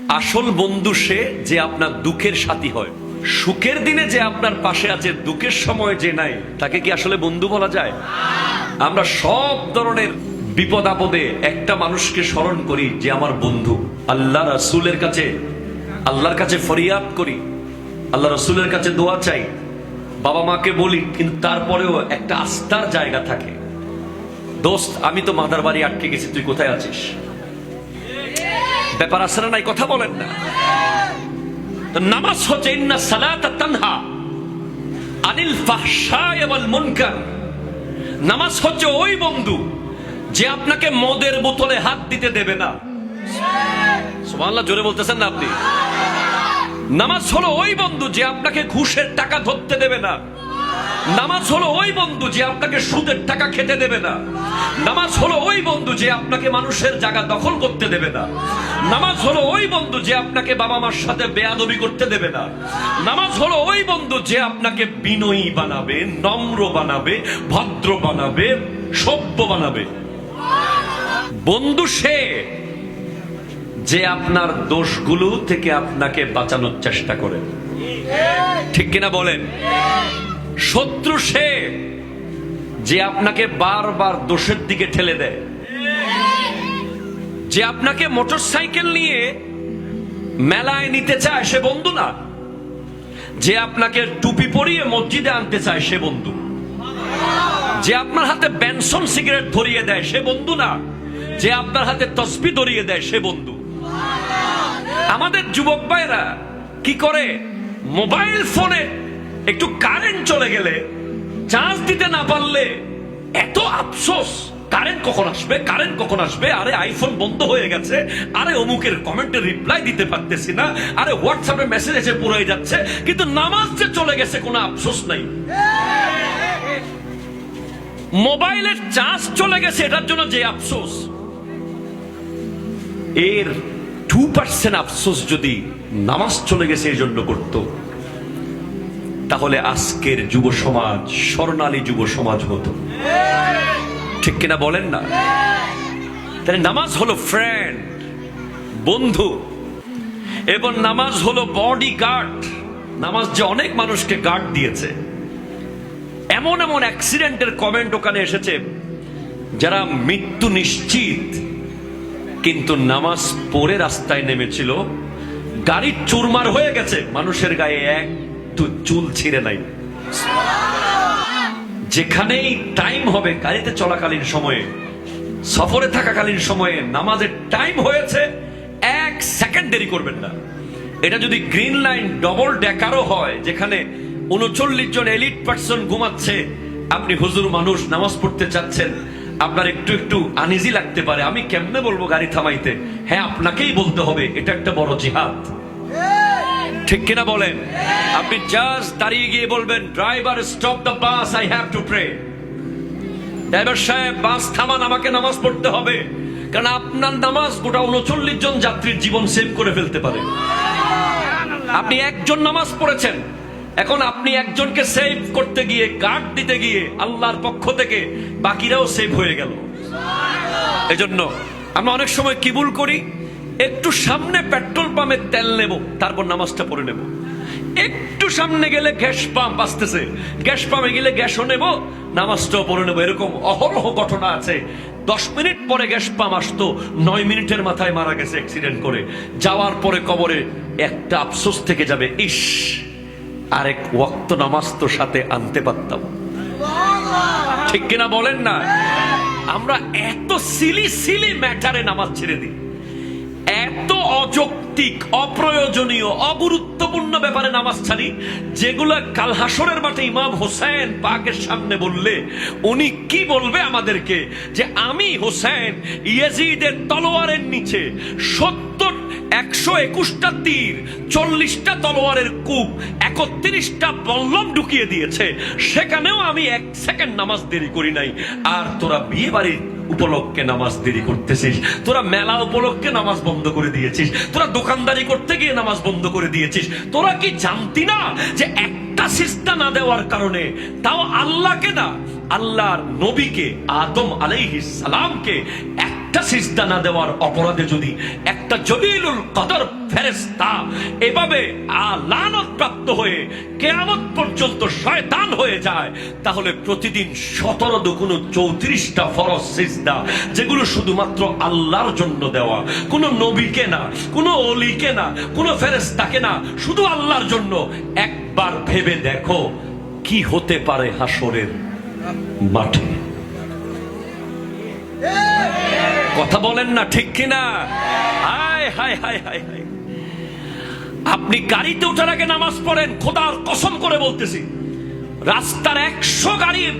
আসল বন্ধু সে যে আপনার দুঃখের সাথী হয়। সুখের দিনে যে আপনার পাশে আছে, দুঃখের সময় যে নাই, তাকে কি আসলে বন্ধু বলা যায়? আমরা সব ধরনের বিপদ আপদে একটা মানুষকে স্মরণ করি যে আমার বন্ধু। আল্লাহ রাসূলের কাছে, আল্লাহর কাছে ফরিয়াদ করি। আল্লাহ রসুলের কাছে দোয়া চাই। বাবা মাকে বলি, কিন্তু তারপরেও একটা আস্থার জায়গা থাকে। দোস্ত, আমি তো মাদার বাড়ি আটকে গেছি, তুই কোথায় আছিস? ব্যাপার আছে নাই, কথা বলেন না। নামাজ হচ্ছে, ইন্না সালাতা তানহা আনিল ফাহশায় ওয়াল মুনকার। নামাজ হচ্ছে, ওই বন্ধু যে আপনাকে মদের বোতলে হাত দিতে দেবে না। সুবহানাল্লাহ, জোরে বলতেছেন না আপনি? নামাজ হলো, ওই বন্ধু যে আপনাকে ঘুষের টাকা ধরতে দেবে না। নামাজ হলো, ওই বন্ধু যে আপনাকে সুদের টাকা খেতে দেবে না। নামাজ হলো, ওই বন্ধু যে আপনাকে মানুষের জায়গা দখল করতে দেবে না। নামাজ হলো ওই বন্ধু যে আপনাকে বাবা মার সাথে বেয়াদবি করতে দেবে না। নামাজ হলো ওই বন্ধু যে আপনাকে বিনয়ী বানাবে, নম্র বানাবে, ভদ্র বানাবে, সভ্য বানাবে। বন্ধু সে যে আপনার দোষগুলো থেকে আপনাকে বাঁচানোর চেষ্টা করে। ঠিক কিনা বলেন? শত্রু সে যে আপনাকে বারবার দোষের দিকে ঠেলে দেয়। যে আপনাকে মোটর সাইকেল নিয়ে মেলায় নিতে চায় সে বন্ধু না। যে আপনাকে টুপি পরিয়ে মসজিদে আনতে চায় সে বন্ধু। যে আপনার হাতে বেনসন সিগারেট ধরিয়ে দেয় সে বন্ধু না। যে আপনার হাতে তসবি ধরিয়ে দেয় সে বন্ধু। আমাদের যুবক ভাইরা, কি করে? মোবাইল ফোনে একটু কারেন্ট চলে গেলে, চার্জ দিতে না পারলে এত আফসোস। কারেন্ট কখন আসবে? কারেন্ট কখন আসবে? আরে আইফোন বন্ধ হয়ে গেছে। আরে, অমুকের কমেন্টে রিপ্লাই দিতে পারতেছি না। আরে হোয়াটসঅ্যাপে মেসেজ এসে পুরাই যাচ্ছে। কিন্তু নামাজ যে চলে গেছে, কোনো আফসোস নাই। মোবাইলের চার্জ চলে গেছে, এটার জন্য যে আফসোস। এর টু পার্সেন্ট আফসোস যদি নামাজ চলে গেছে এই জন্য করত। তাহলে আজকের যুব সমাজ স্বর্ণালী যুব সমাজ হতো। ঠিক কিনা বলেন না? তাহলে নামাজ হলো ফ্রেন্ড বন্ধু। এবং নামাজ হলো বডি গার্ড নামাজ যে অনেক মানুষকে গার্ড দিয়েছে। এমন এমন অ্যাক্সিডেন্টের কমেন্ট ওখানে এসেছে, যারা মৃত্যু নিশ্চিত, কিন্তু নামাজ পড়ে রাস্তায় নেমেছিল। গাড়ির চুরমার হয়ে গেছে। মানুষের গায়ে এক চুল ছিঁড়ে নাই। যেখানেই টাইম হবে গাড়িতে চলাকালীন সময়ে, সফরে থাকাকালীন সময়ে, নামাজের টাইম হয়েছে, এক সেকেন্ড দেরি করবেন না। এটা যদি গ্রিন লাইন ডবল ডেকারও হয়, যেখানে উনচল্লিশ জন এলিট পার্সন ঘুমাচ্ছে, আপনি হুজুর মানুষ, নামাজ পড়তে চাচ্ছেন, আপনার একটু একটু আনিজি লাগতে পারে। আমি কেমনে বলব গাড়ি থামাইতে? হ্যাঁ আপনাকেই বলতে হবে, এটা একটা বড় জিহাদ। ঠিক কিনা বলেন? আপনি জাস্ট দাঁড়িয়ে গিয়ে বলবেন driver stop the bus I have to pray driver সাহেব, বাস থামান, আমাকে নামাজ পড়তে হবে। কারণ আপনার নামাজ গোটা উনচল্লিশ জন যাত্রীর জীবন সেভ করে ফেলতে পারে। আপনি একজন নামাজ পড়েছেন। এখন আপনি একজনকে সেভ করতে গিয়ে গার্ড দিতে গিয়ে, আল্লাহর পক্ষ থেকে বাকিরাও সেভ হয়ে গেল। এজন্য আমরা অনেক সময় কিবুল করি? একটু সামনে পেট্রোল পাম্পে তেল নেব, তারপর নামাজটা পড়ে নেব। একটু সামনে গেলে গ্যাস পাম্প আসতেছে। গ্যাস পাম্পে গেলে গ্যাসও নেব, নামাজটাও পড়ে নেব। এরকম অহরহ ঘটনা আছে। দশ মিনিট পরে গ্যাস পাম্প আসতো, নয় মিনিটের মাথায় মারা গেছে অ্যাক্সিডেন্ট করে। যাওয়ার পরে কবরে একটা আফসোস থেকে যাবে, ইস, আরেক ওয়াক্ত নামাজ তো সাথে আনতে পারতাম। ঠিক কিনা বলেন না? আমরা এত সিলি সিলি ম্যাটারে নামাজ ছেড়ে দিই। অযৌক্তিক, অপ্রয়োজনীয়, অগুরুত্বপূর্ণ ব্যাপারে নামাজ ছাড়ি, যেগুলা কাল হাসরের মাঠে ইমাম হোসেন পাকের সামনে বললে, উনি কি বলবে আমাদেরকে? যে আমি হোসেন ইয়াজিদের তলোয়ারের নিচে সত্তর একশো একুশটা তীর, চল্লিশটা তলোয়ারের কূপ, একত্রিশটা বল্লম ঢুকিয়ে দিয়েছে। সেখানেও আমি এক সেকেন্ড নামাজ দেরি করি নাই। আর তোরা বিয়ে বাড়ির উপলক্ষে নামাজ দেরি করতেছিস। তোরা মেলা উপলক্ষে নামাজ বন্ধ করে দিয়েছিস। তোরা দোকানদারি করতে গিয়ে নামাজ বন্ধ করে দিয়েছিস। তোরা কি জানতি না যে একটা সিস্তা না দেওয়ার কারণে তাও আল্লাহকে না, আল্লাহর নবীকে, আদম আলাইহিস সালামকে একটা একটা সিজদা না দেওয়ার অপরাধে যদি একটা জলিলুল কদর ফেরেস্তা এভাবে লানত প্রাপ্ত হয়ে কেয়ামত পর্যন্ত শয়তান হয়ে যায়, তাহলে প্রতিদিন সতেরো দুগুণ চৌত্রিশটা ফরজ সিজদা, যেগুলো শুধুমাত্র আল্লাহর জন্য দেওয়া। কোনো নবীকে না, কোনো অলিকে না, কোনো ফেরেস্তাকে না, শুধু আল্লাহর জন্য। একবার ভেবে দেখো কি হতে পারে হাসরের মাঠে। কথা বলেন না, ঠিক কিনা? হায় হায় হায় হায় হায়। আপনি গাড়িতে ওঠার আগে নামাজ পড়েন, খোদার কসম করে বলতেছি। রাস্তার একশো গাড়ি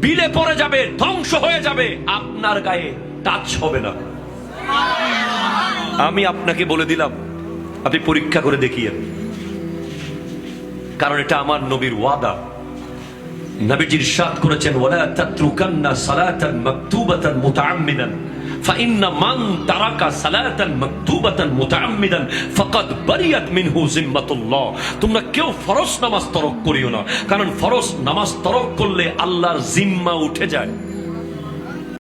বিলে পড়ে যাবে, ধ্বংস হয়ে যাবে, আপনার গায়ে টাচ হবে না। আমি আপনাকে বলে দিলাম, আপনি পরীক্ষা করে দেখিয়ে। কারণ এটা আমার নবীর ওয়াদা। নবীজির সাদ করেছেন, ওয়ালা তাতরুকান্না সালাতান মাকতুবাতান মুতাআম্মিদান তোমরা কেউ ফরজ নামাজ তরক করিও না। কারণ ফরজ নামাজ তরক করলে আল্লাহর জিম্মা উঠে যায়।